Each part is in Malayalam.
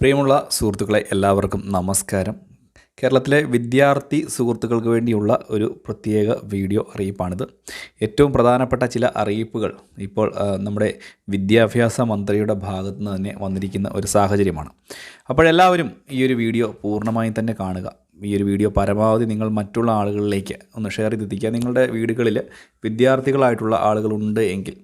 പ്രിയമുള്ള സുഹൃത്തുക്കളെ എല്ലാവർക്കും നമസ്കാരം. കേരളത്തിലെ വിദ്യാർത്ഥി സുഹൃത്തുക്കൾക്ക് വേണ്ടിയുള്ള ഒരു പ്രത്യേക വീഡിയോ അറിയിപ്പാണിത്. ഏറ്റവും പ്രധാനപ്പെട്ട ചില അറിയിപ്പുകൾ ഇപ്പോൾ നമ്മുടെ വിദ്യാഭ്യാസ മന്ത്രിയുടെ ഭാഗത്തു നിന്ന് തന്നെ വന്നിരിക്കുന്ന ഒരു സാഹചര്യമാണ്. അപ്പോഴെല്ലാവരും ഈ ഒരു വീഡിയോ പൂർണമായും തന്നെ കാണുക. ഈ ഒരു വീഡിയോ പരമാവധി നിങ്ങൾ മറ്റുള്ള ആളുകളിലേക്ക് ഒന്ന് ഷെയർ ചെയ്തെത്തിക്കുക നിങ്ങളുടെ വീടുകളിൽ വിദ്യാർത്ഥികളായിട്ടുള്ള ആളുകളുണ്ട് എങ്കിൽ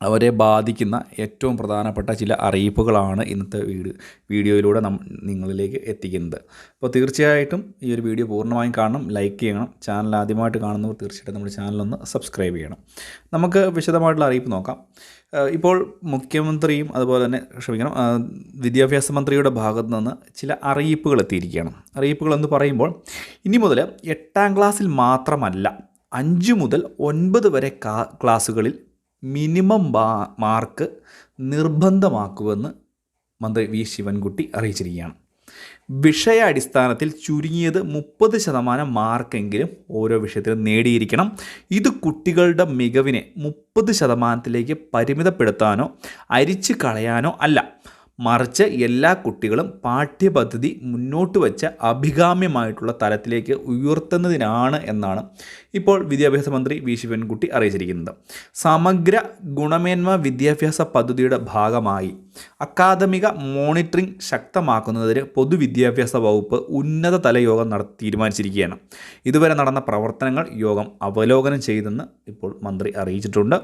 അവരെ ബാധിക്കുന്ന ഏറ്റവും പ്രധാനപ്പെട്ട ചില അറിയിപ്പുകളാണ് ഇന്നത്തെ വീട് വീഡിയോയിലൂടെ നം നിങ്ങളിലേക്ക് എത്തിക്കുന്നത്. അപ്പോൾ തീർച്ചയായിട്ടും ഈ ഒരു വീഡിയോ പൂർണമായും കാണണം ലൈക്ക് ചെയ്യണം. ചാനൽ ആദ്യമായിട്ട് കാണുന്നവർ തീർച്ചയായിട്ടും നമ്മുടെ ചാനലൊന്ന് സബ്സ്ക്രൈബ് ചെയ്യണം. നമുക്ക് വിശദമായിട്ടുള്ള അറിയിപ്പ് നോക്കാം. ഇപ്പോൾ മുഖ്യമന്ത്രിയും അതുപോലെ തന്നെ ക്ഷമിക്കണം വിദ്യാഭ്യാസ മന്ത്രിയുടെ ഭാഗത്തു നിന്ന് ചില അറിയിപ്പുകൾ എത്തിയിരിക്കുകയാണ്. അറിയിപ്പുകൾ എന്ന് പറയുമ്പോൾ ഇനി മുതൽ എട്ടാം ക്ലാസ്സിൽ മാത്രമല്ല അഞ്ച് മുതൽ ഒൻപത് വരെ ക്ലാസ്സുകളിൽ മിനിമം മാർക്ക് നിർബന്ധമാക്കുമെന്ന് മന്ത്രി വി ശിവൻകുട്ടി അറിയിച്ചിരിക്കുകയാണ്. വിഷയ അടിസ്ഥാനത്തിൽ ചുരുങ്ങിയത് മുപ്പത് ശതമാനം മാർക്കെങ്കിലും ഓരോ വിഷയത്തിലും നേടിയിരിക്കണം. ഇത് കുട്ടികളുടെ മികവിനെ മുപ്പത് ശതമാനത്തിലേക്ക് പരിമിതപ്പെടുത്താനോ അരിച്ചു കളയാനോ അല്ല. മറിച്ച് എല്ലാ കുട്ടികളും പാഠ്യപദ്ധതി മുന്നോട്ട് വച്ച അഭികാമ്യമായിട്ടുള്ള തലത്തിലേക്ക് ഉയർത്തുന്നതിനാണ് എന്നാണ് ഇപ്പോൾ വിദ്യാഭ്യാസ മന്ത്രി വി. ശിവൻകുട്ടി അറിയിച്ചിരിക്കുന്നത്. സമഗ്ര ഗുണമേന്മ വിദ്യാഭ്യാസ പദ്ധതിയുടെ ഭാഗമായി അക്കാദമിക മോണിറ്ററിംഗ് ശക്തമാക്കുന്നതിന് പൊതുവിദ്യാഭ്യാസ വകുപ്പ് ഉന്നതതല യോഗം നട തീരുമാനിച്ചിരിക്കുകയാണ്. ഇതുവരെ നടന്ന പ്രവർത്തനങ്ങൾ യോഗം അവലോകനം ചെയ്തെന്ന് ഇപ്പോൾ മന്ത്രി അറിയിച്ചിട്ടുണ്ട്.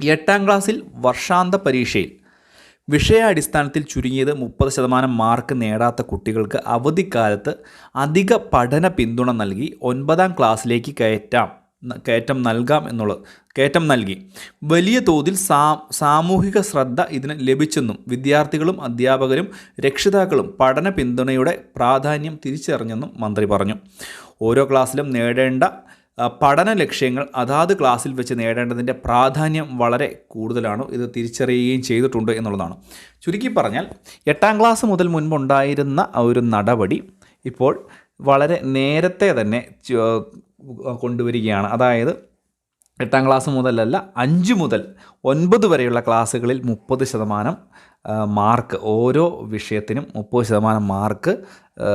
എട്ടാം ക്ലാസ്സിൽ വർഷാന്ത പരീക്ഷയിൽ വിഷയാടിസ്ഥാനത്തിൽ ചുരുങ്ങിയത് മുപ്പത് ശതമാനം മാർക്ക് നേടാത്ത കുട്ടികൾക്ക് അവധിക്കാലത്ത് അധിക പഠന പിന്തുണ നൽകി ഒൻപതാം ക്ലാസ്സിലേക്ക് കയറ്റാം കയറ്റം നൽകാം എന്നുള്ളത് കയറ്റം നൽകി. വലിയ തോതിൽ സാ സാമൂഹിക ശ്രദ്ധ ഇതിന് ലഭിച്ചെന്നും വിദ്യാർത്ഥികളും അധ്യാപകരും രക്ഷിതാക്കളും പഠന പിന്തുണയുടെ പ്രാധാന്യം തിരിച്ചറിഞ്ഞെന്നും മന്ത്രി പറഞ്ഞു. ഓരോ ക്ലാസ്സിലും നേടേണ്ട പഠന ലക്ഷ്യങ്ങൾ അതാത് ക്ലാസ്സിൽ വെച്ച് നേടേണ്ടതിന്റെ പ്രാധാന്യം വളരെ കൂടുതലാണ്. ഇത് തിരിച്ചറിയുകയും ചെയ്തിട്ടുണ്ട് എന്നുള്ളതാണ്. ചുരുക്കി പറഞ്ഞാൽ എട്ടാം ക്ലാസ് മുതൽ മുൻപുണ്ടായിരുന്ന ഒരു നടപടി ഇപ്പോൾ വളരെ നേരത്തെ തന്നെ കൊണ്ടുവരികയാണ്. അതായത് എട്ടാം ക്ലാസ് മുതലല്ല അഞ്ച് മുതൽ ഒൻപത് വരെയുള്ള ക്ലാസ്സുകളിൽ മുപ്പത് ശതമാനം മാർക്ക് ഓരോ വിഷയത്തിനും മുപ്പത് ശതമാനം മാർക്ക് ആ,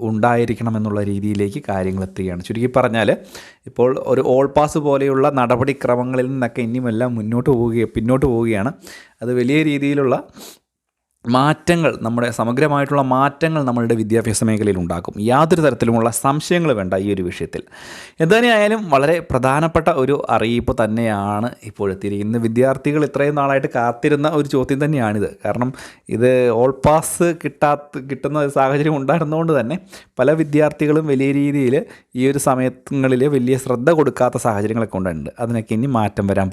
ഉണ്ടായിരിക്കണമെന്നുള്ള രീതിയിലേക്ക് കാര്യങ്ങൾ എത്തുകയാണ് ചുരുക്കി പറഞ്ഞാൽ ഇപ്പോൾ ഒരു ഓൾ പാസ് പോലെയുള്ള നടപടിക്രമങ്ങളിൽ നിന്നൊക്കെ ഇനിയുമെല്ലാം മുന്നോട്ട് പോവുകയും പിന്നോട്ട് പോവുകയാണ്. അത് വലിയ രീതിയിലുള്ള മാറ്റങ്ങൾ നമ്മുടെ സമഗ്രമായിട്ടുള്ള മാറ്റങ്ങൾ നമ്മളുടെ വിദ്യാഭ്യാസ മേഖലയിൽ ഉണ്ടാക്കും. യാതൊരു തരത്തിലുമുള്ള സംശയങ്ങൾ വേണ്ട ഈ ഒരു വിഷയത്തിൽ. എന്തായാലും വളരെ പ്രധാനപ്പെട്ട ഒരു അറിയിപ്പ് തന്നെയാണ് ഇപ്പോഴെത്തിയിരിക്കുന്നത് വിദ്യാർത്ഥികൾ ഇത്രയും നാളായിട്ട് കാത്തിരുന്ന ഒരു ചോദ്യം തന്നെയാണിത്. കാരണം ഇത് ഓൾ പാസ് കിട്ടാത്ത കിട്ടുന്ന ഒരു സാഹചര്യം ഉണ്ടായിരുന്നതുകൊണ്ട് തന്നെ പല വിദ്യാർത്ഥികളും വലിയ രീതിയിൽ ഈ ഒരു സമയങ്ങളിൽ വലിയ ശ്രദ്ധ കൊടുക്കാത്ത സാഹചര്യങ്ങളൊക്കെ ഉണ്ടായിട്ടുണ്ട്. അതിനൊക്കെ ഇനി മാറ്റം വരാൻ